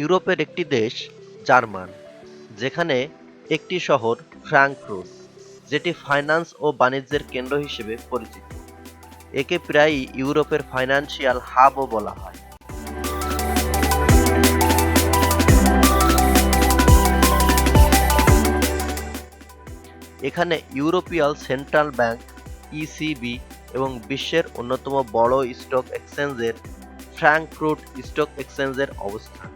ইউরোপের একটি দেশ, জার্মান, যেখানে একটি শহর, ফ্রাঙ্কফুর্ট, যেটি ফাইন্যান্স ও বাণিজ্যের কেন্দ্র হিসেবে পরিচিত। একে প্রায়ই ইউরোপের ফাইন্যান্সিয়াল হাবও বলা হয়। এখানে ইউরোপিয়াল সেন্ট্রাল ব্যাংক, ইসিবি এবং বিশ্বের অন্যতম বড় স্টক এক্সচেঞ্জের ফ্র্যাঙ্কফুর্ট স্টক এক্সচেঞ্জের অবস্থান।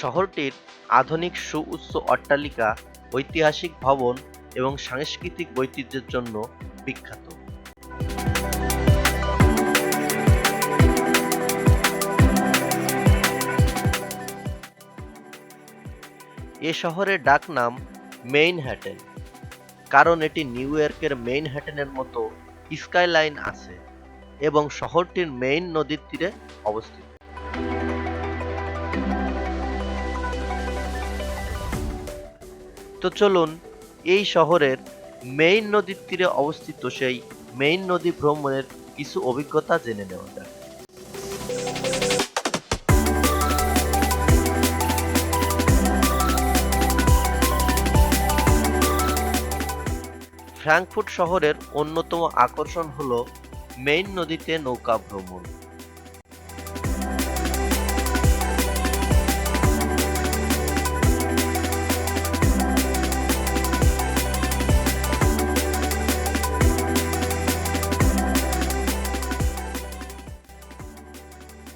শহরটির আধুনিক সুউচ্চ অট্টালিকা, ঐতিহাসিক ভবন এবং সাংস্কৃতিক ঐতিহ্যের জন্য বিখ্যাত। এ শহরের ডাকনাম মেইন হ্যাটেন কারণ এটি নিউ ইয়র্কের মেইন হ্যাটেনের মতো স্কাইলাইন আছে এবং শহরটির মেইন নদীর তীরে অবস্থিত। তো চলুন, এই শহরের মেইন নদীর তীরে অবস্থিত সেই মেইন নদী ভ্রমণের কিছু অভিজ্ঞতা জেনে নেওয়া যাক। ফ্র্যাঙ্কফুর্ট শহরের অন্যতম আকর্ষণ হল মেইন নদীতে নৌকা ভ্রমণ।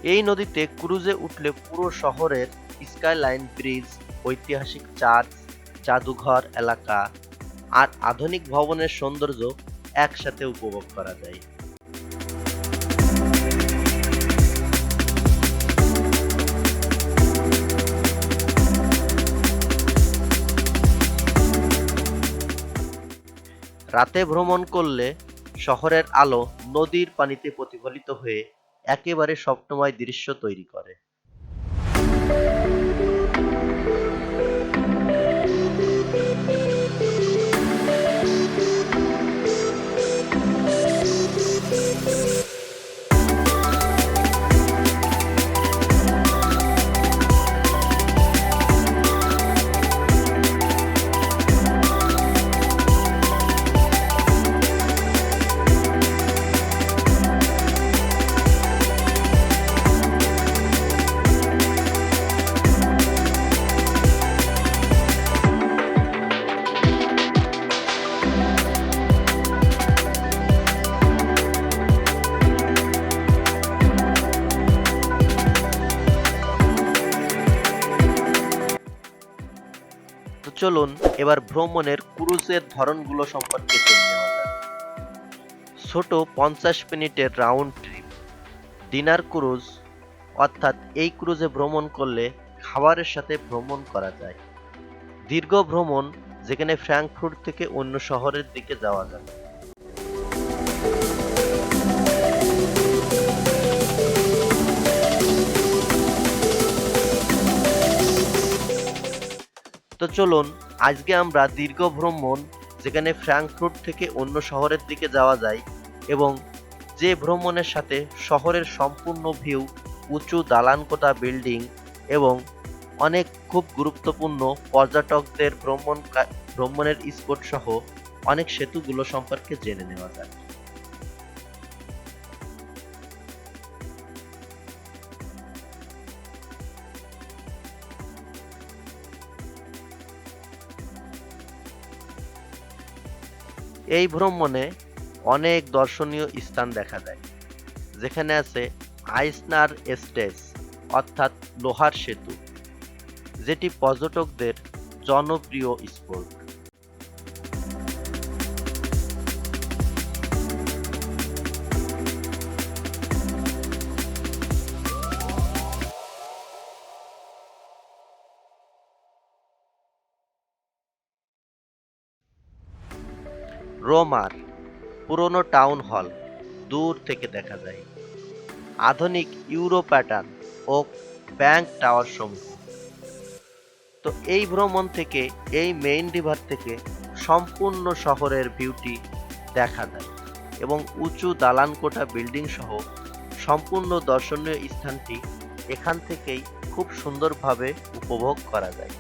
এই নদীতে ক্রুজে উঠলে পুরো শহরের স্কাইলাইন ব্রিজ, ঐতিহাসিক চার্চ জাদুঘর এলাকা আর আধুনিক ভবনের সৌন্দর্য একসাথে উপভোগ করা যায়। রাতে ভ্রমণ করলে শহরের আলো নদীর পানিতে প্রতিফলিত হয়ে একেবারে স্বপ্নময় দৃশ্য তৈরি করে। চলুন এবার ভ্রমণের ক্রুজের ধরনগুলো সম্পর্কে জেনে নেওয়া যাক। ছোট পঞ্চাশ মিনিটের রাউন্ড ট্রিপ ডিনার ক্রুজ অর্থাৎ এই ক্রুজে ভ্রমণ করলে খাবারের সাথে ভ্রমণ করা যায়। দীর্ঘ ভ্রমণ, যেখানে ফ্র্যাঙ্কফুর্ট থেকে অন্য শহরের দিকে যাওয়া যায় তো চলুন, আজকে আমরা দীর্ঘ ভ্রমণ, যেখানে ফ্র্যাঙ্কফুর্ট থেকে অন্য শহরের দিকে যাওয়া যায়, এবং যে ভ্রমণের সাথে শহরের সম্পূর্ণ ভিউ, উঁচু দালানকোটা বিল্ডিং, এবং অনেক খুব গুরুত্বপূর্ণ পর্যটকদের ভ্রমণ ভ্রমণের স্পট সহ অনেক সেতুগুলো সম্পর্কে জেনে নেওয়া যায় এই ভ্রমণে অনেক দর্শনীয় স্থান দেখা যায়। যেখানে আছে আইসনার এস্টেস অর্থাৎ লোহার সেতু, যেটি পর্যটকদের জনপ্রিয় স্পোর্ট। রোমার পুরনো টাউন হল দূর থেকে দেখা যায়। আধুনিক ইউরো প্যাটার্ন ও ব্যাংক টাওয়ার সমূহ তো এই ভ্রমণ থেকে, এই মেইন রিভার থেকে সম্পূর্ণ শহরের বিউটি দেখা যায় এবং উঁচু দালানকোঠা বিল্ডিং সহ সম্পূর্ণ দর্শনীয় স্থানটি এখান থেকেই খুব সুন্দরভাবে উপভোগ করা যায়।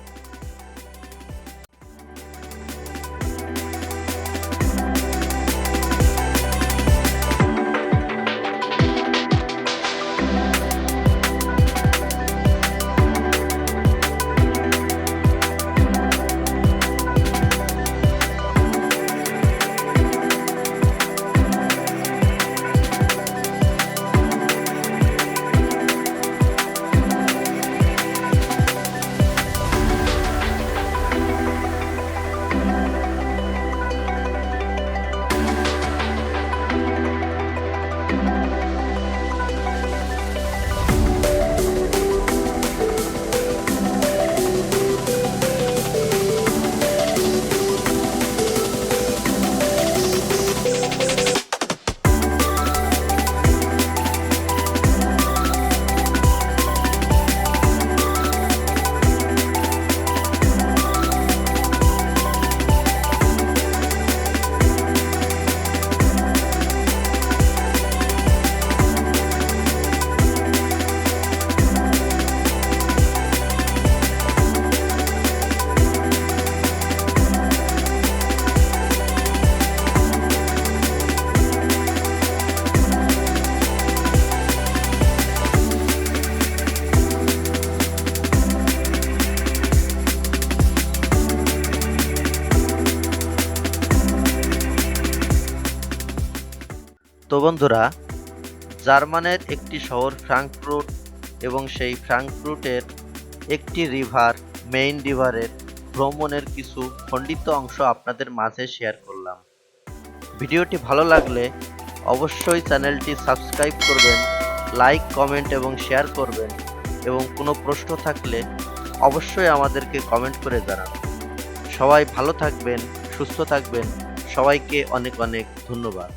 তো বন্ধুরা, জার্মানের একটি শহর ফ্রাঙ্কফ্রুট এবং সেই ফ্রাঙ্কফ্রুটের একটি রিভার, মেইন রিভারের ভ্রমণের কিছু খণ্ডিত অংশ আপনাদের মাঝে শেয়ার করলাম। ভিডিওটি ভালো লাগলে অবশ্যই চ্যানেলটি সাবস্ক্রাইব করবেন, লাইক, কমেন্ট এবং শেয়ার করবেন এবং কোনো প্রশ্ন থাকলে অবশ্যই আমাদেরকে কমেন্ট করে জানান। সবাই ভালো থাকবেন, সুস্থ থাকবেন। সবাইকে অনেক অনেক ধন্যবাদ।